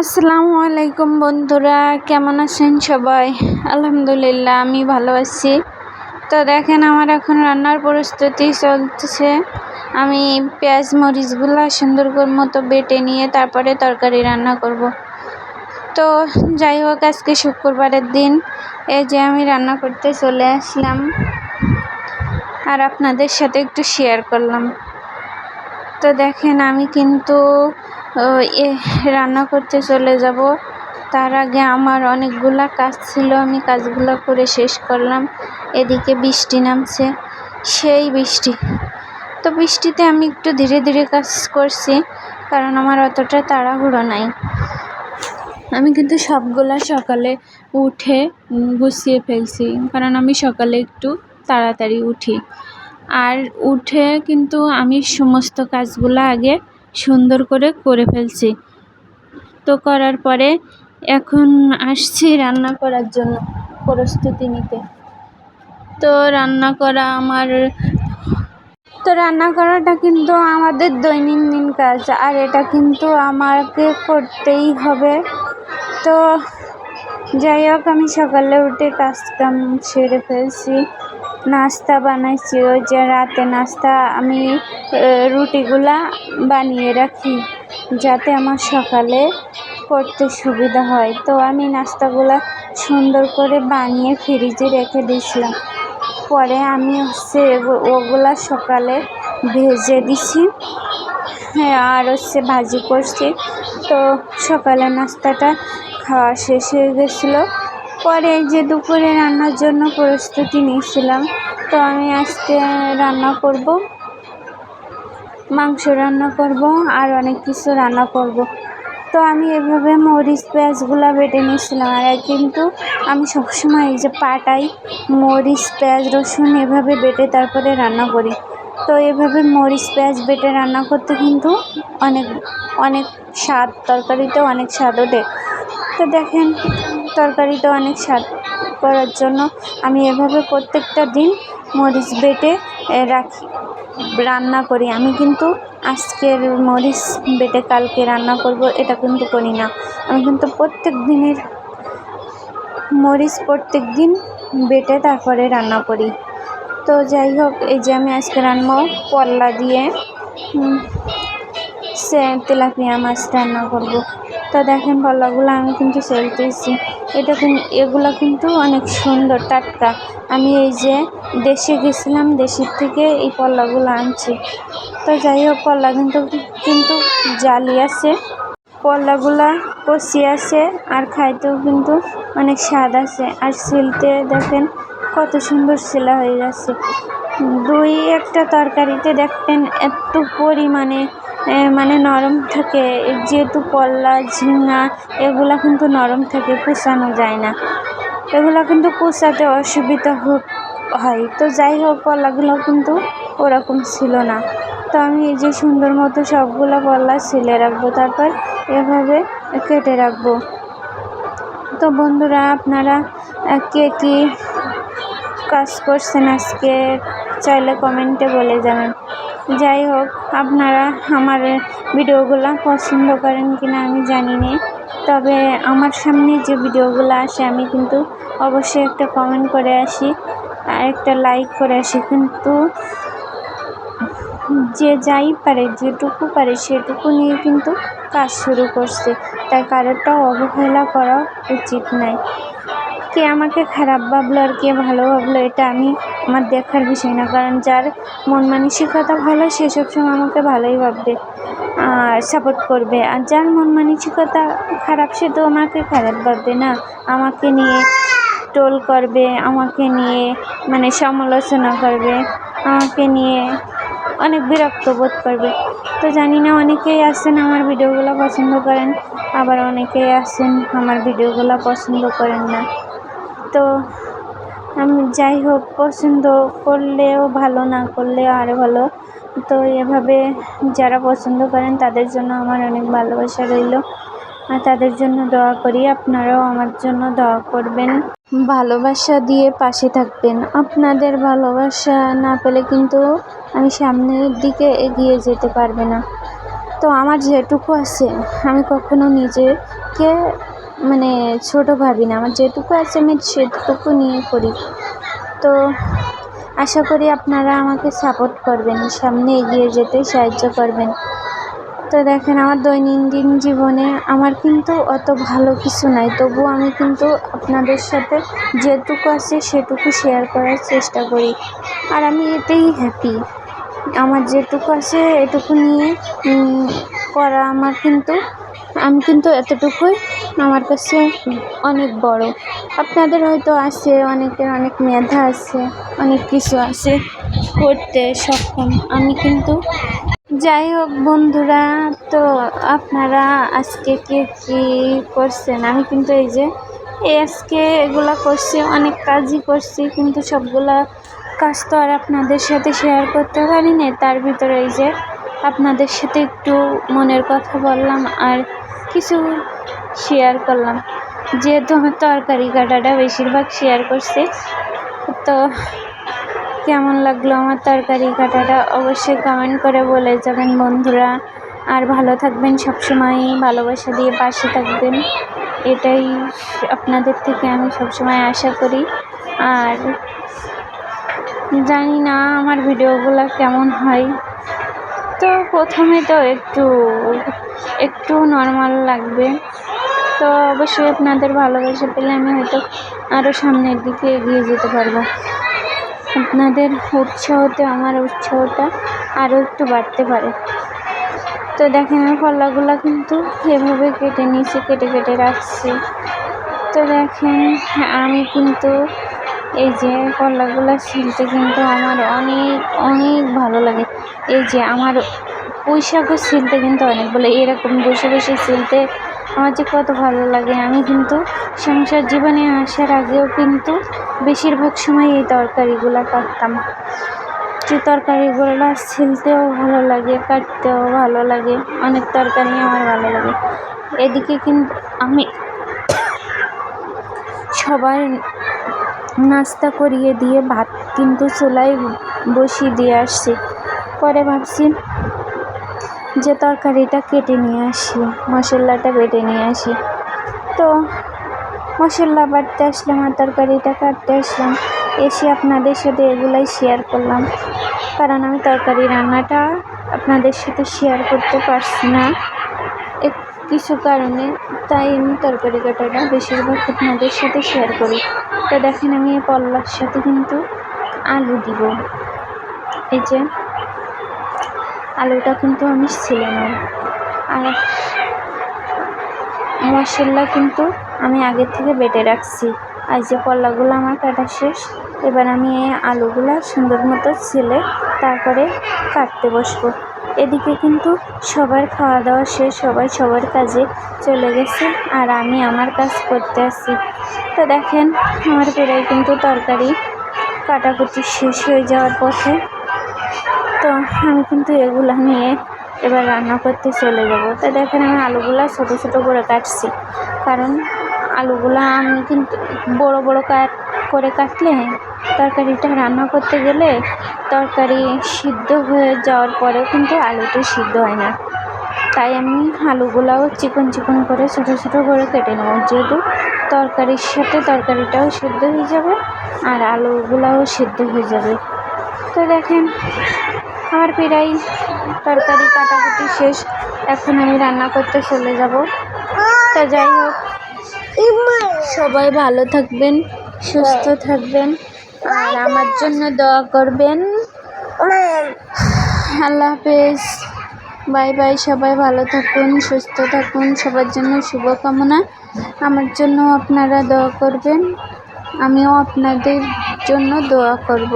আসসালামু আলাইকুম বন্ধুরা, কেমন আছেন সবাই? আলহামদুলিল্লাহ, আমি ভালো আছি। তো দেখেন, আমার এখন রান্নার প্রস্তুতি চলছে আমি পেঁয়াজ মরিচগুলো সুন্দর করে মতো বেটে নিয়ে তারপরে তরকারি রান্না করব। তো যাই হোক, আজকে শুক্রবারের দিন। এই যে আমি রান্না করতে চলে আসলাম। আর আপনাদের সাথে একটু শেয়ার করলাম। তো দেখেন, আমি কিন্তু রান্না করতে চলে যাব। তার আগে আমার অনেকগুলা কাজ ছিল, আমি কাজগুলো করে শেষ করলাম। এদিকে বৃষ্টি নামছে, সেই বৃষ্টি। তো বৃষ্টিতে আমি একটু ধীরে ধীরে কাজ করছি, কারণ আমার অতটা তাড়াহুড়ো নাই। আমি কিন্তু সবগুলা সকালে উঠে গুছিয়ে ফেলছি, কারণ আমি সকালে একটু তাড়াতাড়ি উঠি। আর উঠে কিন্তু আমি সমস্ত কাজগুলো আগে সুন্দর করে করে ফেলছি। তো করার পরে এখন আসছি রান্না করার জন্য প্রস্তুতি নিতে। তো রান্না করা আমার তো রান্না করাটা কিন্তু আমাদের দৈনন্দিন কাজ, আর এটা কিন্তু আমাকে করতেই হবে। তো যাই হোক, আমি সকালে উঠে কাজ কাম সেরে ফেলছি। নাস্তা বানাইছি, ওই যে রাতে নাস্তা আমি রুটিগুলা বানিয়ে রাখি, যাতে আমার সকালে করতে সুবিধা হয়। তো আমি নাস্তাগুলা সুন্দর করে বানিয়ে ফ্রিজে রেখে দিয়েছিলাম। পরে আমি হচ্ছে ওগুলা সকালে ভেজে দিছি হ্যাঁ আর হচ্ছে ভাজি করছি। তো সকালে নাস্তাটা খাওয়া শেষ হয়ে গেছিল। পরে যে দুপুরে রান্নার জন্য প্রস্তুতি নিয়েছিলাম, তো আমি আজকে রান্না করব, মাংস রান্না করব আর অনেক কিছু রান্না করব। তো আমি এভাবে মরিচ পেঁয়াজগুলো বেটে নিয়েছিলাম, আর কিন্তু আমি সবসময় এই যে পাটাই মরিচ, পেঁয়াজ, রসুন এভাবে বেটে তারপরে রান্না করি। তো এভাবে মরিচ, পেঁয়াজ বেটে রান্না করতে কিন্তু অনেক অনেক স্বাদ তরকারিতেও অনেক স্বাদ ওঠে তো দেখেন তরকারিটা অনেক স্বাদ করার জন্য আমি এভাবে প্রত্যেকটা দিন মরিচ বেটে রাখি, রান্না করি। আমি কিন্তু আজকের মরিচ বেটে কালকে রান্না করব, এটা কিন্তু করি না। আমি কিন্তু প্রত্যেক দিনের মরিচ প্রত্যেক দিন বেটে তারপরে রান্না করি। তো যাই হোক, এই যে আমি আজকে রান্না পল্লা দিয়ে সে, তেলাপিয়া মাছ রান্না করব। তো দেখেন পল্লাগুলো, আমি কিন্তু সেলতেছি এটা কিন্তু এগুলো কিন্তু অনেক সুন্দর, টাটকা। আমি এই যে দেশে গেছিলাম, দেশের থেকে এই পল্লাগুলো আনছি। তো যাই হোক, পল্লা কিন্তু কিন্তু জালি আছে। পল্লাগুলা কষি আছে, আর খাইতেও কিন্তু অনেক স্বাদ আছে। আর সিলতে দেখেন কত সুন্দর শিলা হয়ে যাচ্ছে দুই একটা তরকারিতে দেখবেন এত পরিমাণে মানে নরম থাকে। যেহেতু পল্লা, ঝিঙা, এগুলা কিন্তু নরম থাকে, কুচানো যায় না। এগুলো কিন্তু কুচাতে অসুবিধা হয়। তো যাই হোক, পল্লাগুলো কিন্তু ওরকম ছিল না। তো আমি এই যে সুন্দর মতো সবগুলো পল্লা ছিলে রাখব, তারপর এভাবে কেটে রাখব। তো বন্ধুরা, আপনারা কে কী কাজ করছেন আজকে, চাইলে কমেন্টে বলে যাবেন যাই হোক, আপনারা আমার ভিডিওগুলো পছন্দ করেন কিনা আমি জানি না। তবে আমার সামনে যে ভিডিওগুলো আসে, আমি কিন্তু অবশ্যই একটা কমেন্ট করে আসি আর একটা লাইক করে আসি। কিন্তু যে যাই পারে, যেটুকু পারে, সেটুকু নিয়ে কিন্তু কাজ শুরু করছে। তাই কারোরটাও অবহেলা করা উচিত নয়। কে আমাকে খারাপ ভাবলো আর কে ভালো ভাবলো, এটা আমি আমার দেখার বিষয় না। কারণ যার মন মানসিকতা ভালো, সে সবসময় আমাকে ভালোই ভাববে, আর সাপোর্ট করবে। আর যার মন মানসিকতা খারাপ, সে তো আমাকে খারাপ ভাববে না। আমাকে নিয়ে টোল করবে, আমাকে নিয়ে মানে সমালোচনা করবে, আমাকে নিয়ে অনেক বিরক্ত বোধ করবে। তো জানি না, অনেকেই আছেন আমার ভিডিওগুলো পছন্দ করেন, আবার অনেকেই আছেন আমার ভিডিওগুলো পছন্দ করেন না। তো আমি, যাই হোক, পছন্দ করলেও ভালো, না করলেও আরও ভালো। তো এভাবে যারা পছন্দ করেন, তাদের জন্য আমার অনেক ভালোবাসা রইল। আর তাদের জন্য দোয়া করি, আপনারাও আমার জন্য দোয়া করবেন। ভালোবাসা দিয়ে পাশে থাকবেন। আপনাদের ভালোবাসা না পেলে কিন্তু আমি সামনের দিকে এগিয়ে যেতে পারবে না। তো আমার যেটুকু আছে, আমি কখনো নিজেকে মানে ছোট ভাবি না, আমার যেটুকু আছে আমি সেটুকু নিয়ে করি। তো আশা করি আপনারা আমাকে সাপোর্ট করবেন, সামনে এগিয়ে যেতে সাহায্য করবেন। তো দেখেন, আমার দৈনন্দিন জীবনে আমার কিন্তু অত ভালো কিছু নাই তবুও আমি কিন্তু আপনাদের সাথে যেটুকু আছে সেটুকু শেয়ার করার চেষ্টা করি। আর আমি এতেই হ্যাপি আমার যেটুকু আছে এটুকু নিয়ে করা আমার কিন্তু আমি কিন্তু এতটুকুই। আমার কাছে অনেক বড়। আপনাদের হয়তো আছে, অনেকের অনেক মেধা আছে, অনেক কিছু আছে। করতে সক্ষম। আমি কিন্তু যাই হোক বন্ধুরা, তো আপনারা আজকে কে কী করছেন? আমি কিন্তু এই যে আজকে এগুলা করছি, অনেক কাজই করছি, কিন্তু সবগুলা কাজ তো আর আপনাদের সাথে শেয়ার করতে পারি না তার ভিতরে এই যে, আপনাদের সাথে একটু মনের কথা বললাম। আর কিছু শেয়ার করলাম। যেহেতু আমার তরকারি কাটাটা বেশিরভাগ শেয়ার করছি, তো কেমন লাগল আমার তরকারি কাটাটা অবশ্যই কমেন্ট করে বলে যাবেন বন্ধুরা। আর ভালো থাকবেন, সবসময় ভালোবাসা দিয়ে পাশে থাকবেন। এটাই আপনাদের থেকে আমি সবসময় আশা করি। আর জানি না আমার ভিডিওগুলো কেমন হয়। তো প্রথমে তো একটু একটু নর্মাল লাগবে। তো অবশ্যই আপনাদের ভালোবাসা পেলে আমি হয়তো আরও সামনের দিকে এগিয়ে যেতে পারব। আপনাদের উৎসাহতে, আমার উৎসাহটা আরও একটু বাড়তে পারে। তো দেখেন, আমি কলাগুলো কিন্তু এভাবে কেটে নিয়েছি, কেটে কেটে রাখছি। তো দেখেন, আমি কিন্তু এই যে কলাগুলো ছিলতে কিন্তু আমার অনেক অনেক ভালো লাগে। এই যে আমার পুঁই শাকও ছিলতে কিন্তু অনেক বলে এরকম বসে বসে ছিলতে আমার যে কত ভালো লাগে। আমি কিন্তু সংসার জীবনে আসার আগেও কিন্তু বেশিরভাগ সময় এই তরকারিগুলো কাটতাম। যে তরকারিগুলো ছিলতেও ভালো লাগে, কাটতেও ভালো লাগে। অনেক তরকারি আমার ভালো লাগে। এদিকে কিন্তু আমি সবার নাস্তা করিয়ে দিয়ে ভাত কিন্তু চুলায় বসিয়ে দিয়ে আসছি। পরে ভাবছি যে তরকারিটা কেটে নিয়ে আসি, মশলাটা বেটে নিয়ে আসি। তো মশলা বাটতে আসলাম আর তরকারিটা কাটতে আসলাম। এসে আপনাদের সাথে এগুলাই শেয়ার করলাম। কারণ আমি তরকারি রান্নাটা আপনাদের সাথে শেয়ার করতে পারছি না। কিছু কারণে তাই আমি তরকারি কাটাটা বেশিরভাগ আপনাদের সাথে শেয়ার করি। তো দেখেন আমি এই পল্লার সাথে কিন্তু আলু দিব। এই যে, আলুটা কিন্তু আমি ছিলে না আর মশলা কিন্তু আমি আগে থেকে বেটে রাখছি। আর যে পল্লাগুলো আমার কাটা শেষ, এবার আমি এই আলুগুলো সুন্দর মতো ছিলে তারপরে কাটতে বসবো। এদিকে কিন্তু সবার খাওয়া দাওয়া শেষ, সবাই সবার কাজে চলে গেছে আর আমি আমার কাজ করতে আসি তো দেখেন, আমার প্রায় কিন্তু তরকারি কাটাকুটি শেষ হয়ে যাওয়ার পথে। তো আমি কিন্তু এগুলো নিয়ে এবার রান্না করতে চলে যাব। তো দেখেন, আমি আলুগুলো ছোটো ছোটো করে কাটছি। কারণ আলুগুলো আমি কিন্তু বড় বড় কাট, করে কাটলে তরকারিটা রান্না করতে গেলে তরকারি সিদ্ধ হয়ে যাওয়ার পরেও কিন্তু আলুটা সিদ্ধ হয় না। তাই আমি আলুগুলাও চিকন চিকন করে, ছোটো ছোটো করে কেটে নেব। যেহেতু তরকারির সাথে তরকারিটাও সিদ্ধ হয়ে যাবে আর আলুগুলাও সিদ্ধ হয়ে যাবে। তো দেখেন আমার প্রায় তরকারি কাটাকুটি শেষ। এখন আমি রান্না করতে চলে যাব। তো যাই হোক, সবাই ভালো থাকবেন, সুস্থ থাকবেন। আর আমার জন্য দোয়া করবেন। আল্লাহ হাফেজ। বাই বাই, সবাই ভালো থাকুন, সুস্থ থাকুন, সবার জন্য শুভকামনা। আমার জন্য আপনারা দোয়া করবেন, আমিও আপনাদের জন্য দোয়া করব।